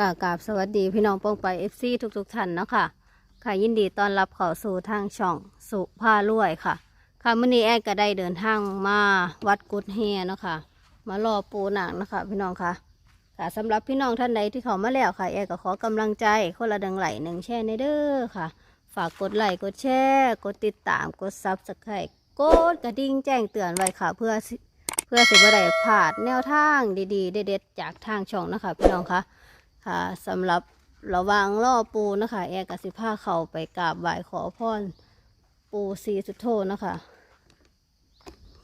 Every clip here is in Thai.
กากราบสวัสดีพี่น้องป้องไปเอฟซีทุกๆท่านเนาะค่ะ ค่ะยินดีต้อนรับเข้าสู่ทางช่องสุภารวยค่ะ ค่ะมื่อนี้แอดก็ได้เดินทางมาวัดกุดเฮเนาะค่ะ มารอปูหนังนะคะ พี่น้องค่ะ ค่ะสำหรับพี่น้องท่านใดที่เขามาแล้วค่ะแอดก็ขอกำลังใจคนละดังไหลหนึ่งแช่ในเด้อค่ะ ฝากกดไลค์กดแชร์กดติดตามกดซับสไครต์กดกระดิ่งแจ้งเตือนไว้ค่ะ เพื่อเพื่อสิบได้พลาดแนวทางดีๆ เด็ดๆจากทางช่องนะคะ พี่น้องค่ะ ค่ะสำหรับระวางล่อปูนะคะแอร์กสิผ้าเขาไปกราบไหว้ขอพรปูสีสุดโทนะคะ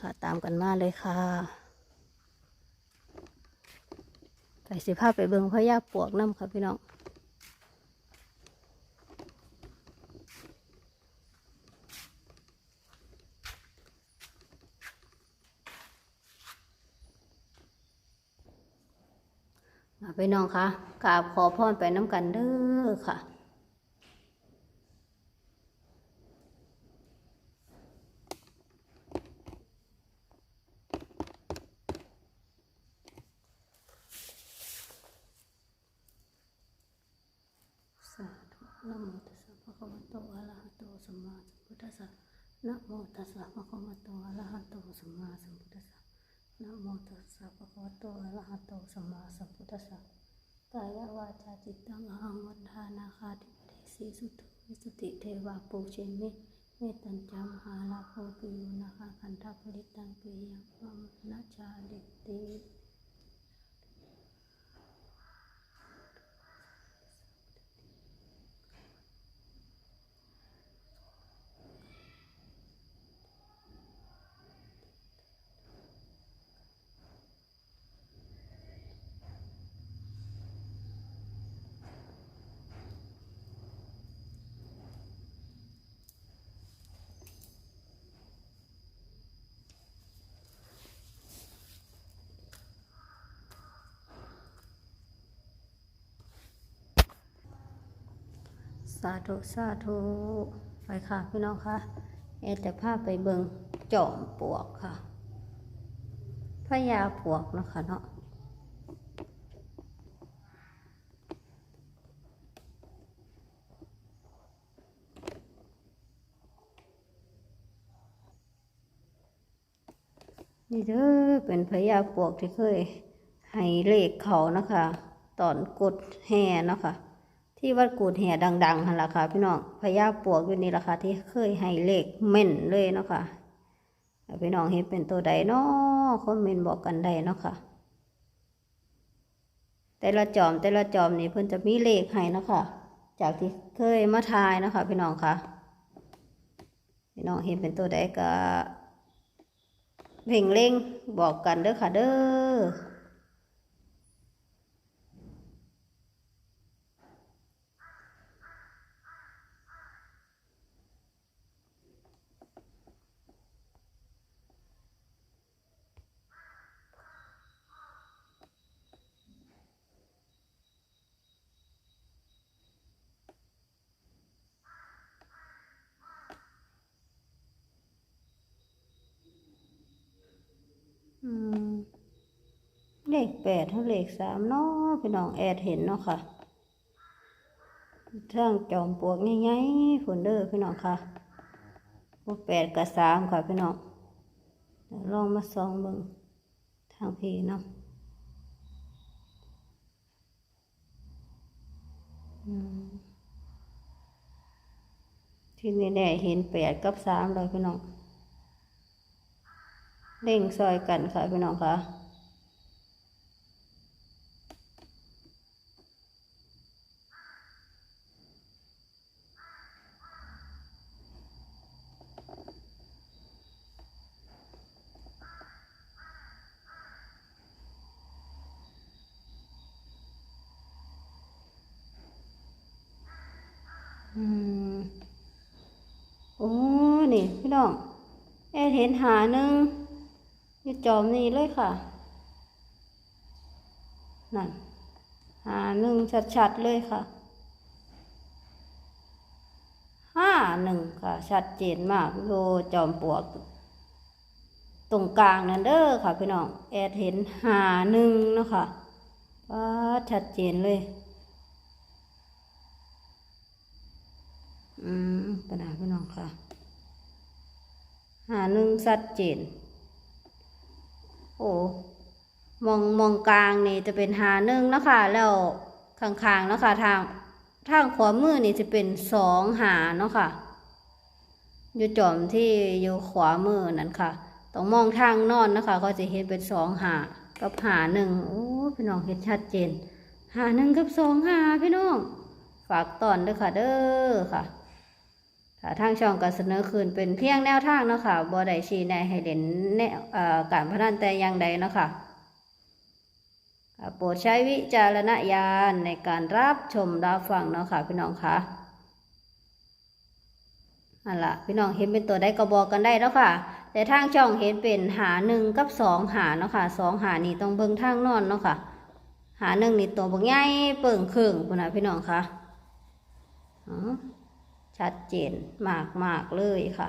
ค่ะตามกันมาเลยค่ะ ไปสิผ้าไปเบิงพระยาปวกน้ำค่ะพี่น้อง ไปน้องคะกราบขอพรไปน้ำกันเด้อค่ะสาธุนะโมตัสสะภะคะวะโตอะระหะโตสัมมาสัมพุทธัสสะนะโมตัสสะภะคะวะโตอะระหะโตสัมมาสัมพุทธัสสะ นะโมตัสสะภะคะวะโตอะระหะโตสัมมาสัมพุทธัสสะกายวาจาจิตตังอหังวัฏานาคาธิปเทสีสุตวิสุติเทวาปูเชมิเมตัญจามหาลาโภปิโยนาคาคันธปริตังปิยังมัมนาชาลิติ สาธุสาธุไปค่ะพี่น้องค่ะเอดแต่ภาพไปเบิงจอมปวกค่ะพญาปวกนะคะเนาะนี่เด้อเป็นพญาปวกที่เคยให้เลขเขานะคะ ตอนกดแห่นะค่ะ ที่วัดกูดแห่ดังๆหันละค่ะ พี่น้องพญาปวกอยู่นี่ละค่ะ ที่เคยให้เลขเม่นเลยเนาะค่ะพี่น้องเห็นเป็นตัวใดเนาะคอมเมนต์บอกกันได้เนาะค่ะแต่ละจอมแต่ละจอมนี่เพิ่นจะมีเลขให้เนาะค่ะจากที่เคยมาทายเนาะค่ะพี่น้องค่ะพี่น้องเห็นเป็นตัวใดก็เพ่งเล่งบอกกันเด้อค่ะเด้อม เลขแปดเท่าเลขสามเนาะพี่น้องแอดเห็นเนาะค่ะเรื่องจอมปลวกง่ายๆฝนเด้อพี่น้องค่ะพวกแปดกับสามค่ะพี่น้องลองมาสองเบิ่งทางพีเนาะที่นี่แน่เห็นแปดกับสามเลยพี่น้องเร่งซอยกันค่ะพี่น้องค่ะ นี่พี่น้องแอดเห็นหาหนึ่งอยู่จอมนี้เลยค่ะ นั่น หาหนึ่งชัดๆเลยค่ะห้าหนึ่งค่ะ ชัดเจนมากโยจอมปวก ตรงกลางนั่นเด้อค่ะพี่น้อง แอดเห็นหาหนึ่งนะคะว่าชัดเจนเลย อืมปัญหาพี่น้องค่ะ หาหนึ่งชัดเจน โอ้มองมองกลางนี่จะเป็นหาหนึ่งนะคะแล้วข้างๆนะคะทางทางขวามือนี่จะเป็นสองหาเนาะค่ะอยู่จอมที่อยู่ขวามือนั่นค่ะต้องมองทางนอนนะคะ ก็จะเห็นเป็นสองหากับหาหนึ่งโอ้พี่น้องเห็นชัดเจนหาหนึ่งกับสองหาพี่น้อง ฝากตอนด้วยค่ะเด้อค่ะ ทางช่องก็เสนอคืนเป็นเพียงแนวทางเนาะค่ะบ่ได้ชี้แนะให้เด่นแนวการพนันแต่อย่างใดเนาะค่ะโปรดใช้วิจารณญาณในการรับชมรับฟังเนาะค่ะพี่น้องค่ะนั่นละพี่น้องเห็นเป็นตัวใดก็บอกกันได้แล้วค่ะ แต่ทางช่องเห็นเป็นหาหนึ่งกับสองหาเนาะค่ะสองหานี่ต้องเบิ่งทางนอนเนาะค่ะ หาหนึ่งนี่ตัวบางใหญ่เปิ่งเครื่องพุ่นนะพี่น้องค่ะอ๋อ ชัดเจนมากมากเลยค่ะ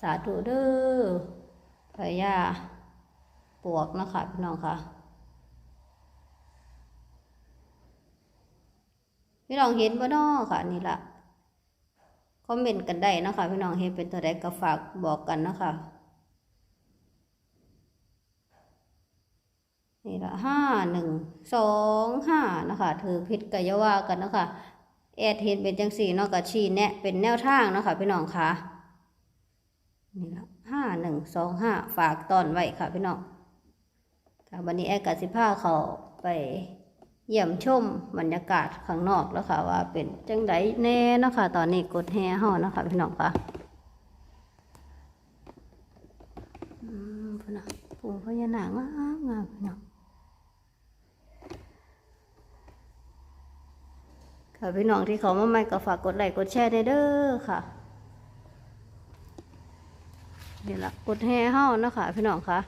สาธุเด้อพญาปวกนะคะพี่น้องค่ะ พี่น้องเห็นบ่นอค่ะนี่ละคอมเมนต์กันได้นะคะ พี่น้องเห็นเป็นตัวใดก็ฝากบอกกันนะคะนี่ละห้าหนึ่งสองห้านะคะ ถือผิดกายว่ากันนะคะ แอดเห็นเป็นจังสี่เนาะกับชี้แนะเป็นแนวทางเนาะคะพี่น้องค่ะนี่ละห้าหนึ่งสองห้าฝากตอนไว้ค่ะพี่น้องค่ะวันนี้แอดกับสิผ้าเขาไปเยี่ยมชมบรรยากาศข้างนอกแล้วค่ะ ว่าเป็นจังไดแน่เนาะคะตอนนี้กดแห่เฮาเนาะคะพี่น้องค่ะอืมพี่น้องปูพญานาคงามงามพี่น้อง ค่ะพี่น้องที่เขามาใหม่ก็ฝากกดไลค์กดแชร์ได้เด้อค่ะนี่ละกดแห่เฮานะคะพี่น้องคะ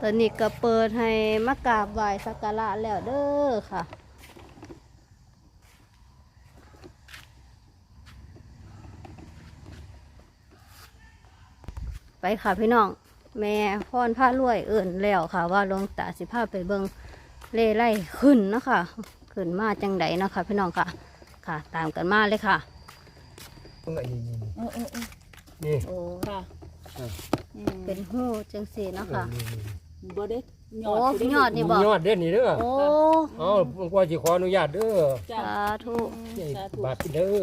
ตอนนี้ก็เปิดให้มากราบไหว้สักการะแล้วเด้อค่ะไปค่ะพี่น้อง แม่พรผ้ารวยเอิ่นแล้วค่ะ ว่าลงตาสิพาไปเบิง เล่ไล่ขึ้นเนาะคะขึ้นมาจังไดเนาะคะ พี่น้องค่ะ ค่ะ ตามกันมาเลยค่ะเอ้ยนี่นี่เออเออเออนี่โอ้ค่ะเอออืมเป็นหูจังสีเนาะค่ะนี่นี่บ่ได้ยโอ้อดสิได้ยอดนี่นี่บอกยอดเด้อนี่เด้อโอ้เอ้าผมว่าสิขออนุญาตเด้อจ้ะสาธุนี่สาธุบาทเด้อ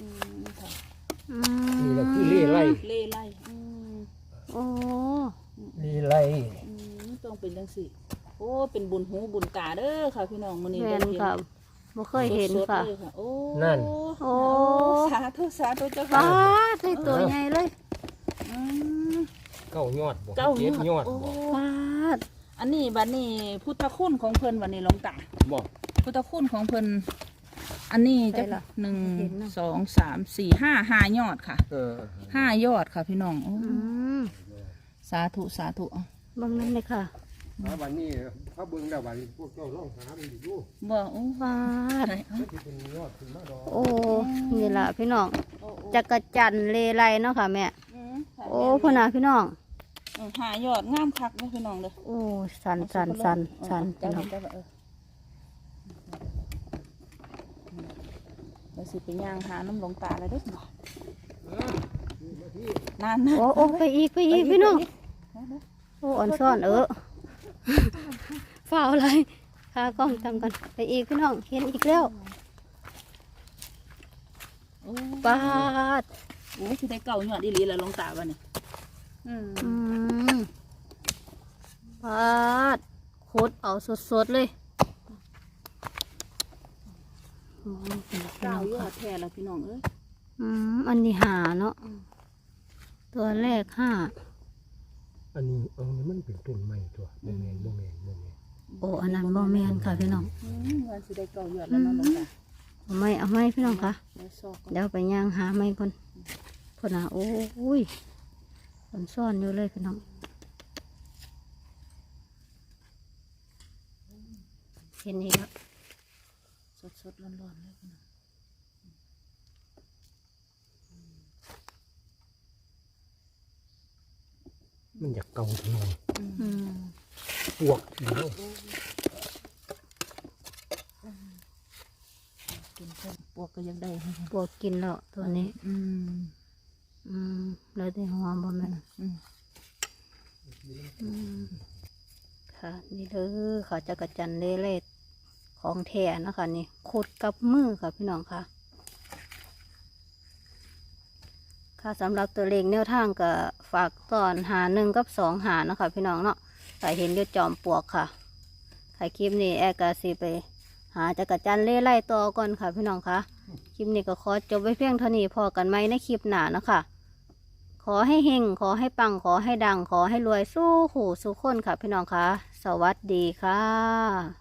อืมค่ะอืนี่แหละคือเล่ไล่เล่ไล่อืมโอ้เล่ไล่อืมต้องเป็นจังซี่ โอ้เป็นบุญหูบุญตาเด้อค่ะพี่น้องมื้อนี้แม่นได้เห็นค่ะบ่เคยเห็นสดๆค่ะเลยโอ้โอ้ สาธุสาธุเจ้าป้าค่ะดได้ตัวใหญ่เลยอืม เก้ายอดบ่เก้าเจ็ดยอดโอ้บ่ป้าดอันนี้บัดนี้พุทธคุณของเพิ่นวันนี้หลวงตา บ่พุทธคุณของเพิ่นอันนี้จะหนึ่งสองสามสี่ห้าห้ายอดค่ะเออห้ายอดค่ะพี่น้องโอ้อืมสาธุสาธุอะเบางนั้นเลยค่ะ หาวันนี้พระเบิ่งได้วันนี้พวกเจ้าลองหามันอยู่บ่โอ้ป้าดไหนเอ้ามันสิเป็นยอดขึ้นมาดอกโอ้นี่ล่ะพี่น้องโอ้โอ้จักรจันทร์เลไลเนาะค่ะแม่อืมค่ะโอ้พ่อนาพี่น้องเออหายอดงามคักเลยพี่น้องเด้อโอ้สันสันสันสันจัพี่บน้องจับเออเดี๋ยวสิไปย่างหาน้ำหลวงตาเลยเด้อบ่นานนะโอ้โอ้ไปอีกไปอีกพี่น้องไปเด้อโอ้อ่อนซ่อนเออ ฝ้าวอะไรขากล้องทำกันไปอีกพี่น้องเห็นอีกแล้วโอ้ปาดโอ้สิได้เก่ายอดอีหลีแล้วหลวงตาบัดนี้อืมอืมปาดโคตรเอาสดๆเลยอืมพี่น้เก้าองยอค่ะดแท้แล้วพี่น้องเอ้ยอืมอันนี้หาเนาะตัวแรกห้า อันนี้เอานี่มันเป็นต้นไม้ตัวบ่แม่นบ่แม่นบ่แม่นโอ้อันนั้นบ่แมนค่ะพี่น้องอืมวันสิได้เก่ายอดแล้วเนาะหลวงตาเอาไม่เอาไม่พี่น้องค่ะเดี๋ยวซอกก่อนเดี๋ยวไปย่างหาไม่ก่อนพนนะโอ้ยมันซ่อนอยู่เลยพี่น้องเห็นอีกแล้วสดๆร้อนๆเลยพี่น้อง มันอยากเก่าหน่อยอืมปวกเดียววกก็ยังได้ปวกกินแล้วตัวนี้ อืม อืมเลยที่หอมบ่แม่นอืมอืมค่ะนี่เด้อค่ะจักรจันทร์เล่เล่ของแท้นะคะนี่ขุดกับมือค่ะพี่น้องค่ะ ค่ะสำหรับตัวเลขแนวทางก็ฝากตอนหาหนึ่งกับสองหาเนาะคะพี่น้องเนาะใครเห็นยู่จอมปลวกค่ะใครคลิปนี้แอร์กาสีไป หาจักรจันทร์เล่ไล่ต่อก่อนค่ะพี่น้องค่ะคลิปนี้ก็ขอจบไว้เพียงเท่านี้พอกันไหมในคลิปหน้าเนาะคะ ขอให้เฮงขอให้ปังขอให้ดัง ขอให้รวยสู้ขู่สู้คนค่ะพี่น้องค่ะสวัสดีค่ะ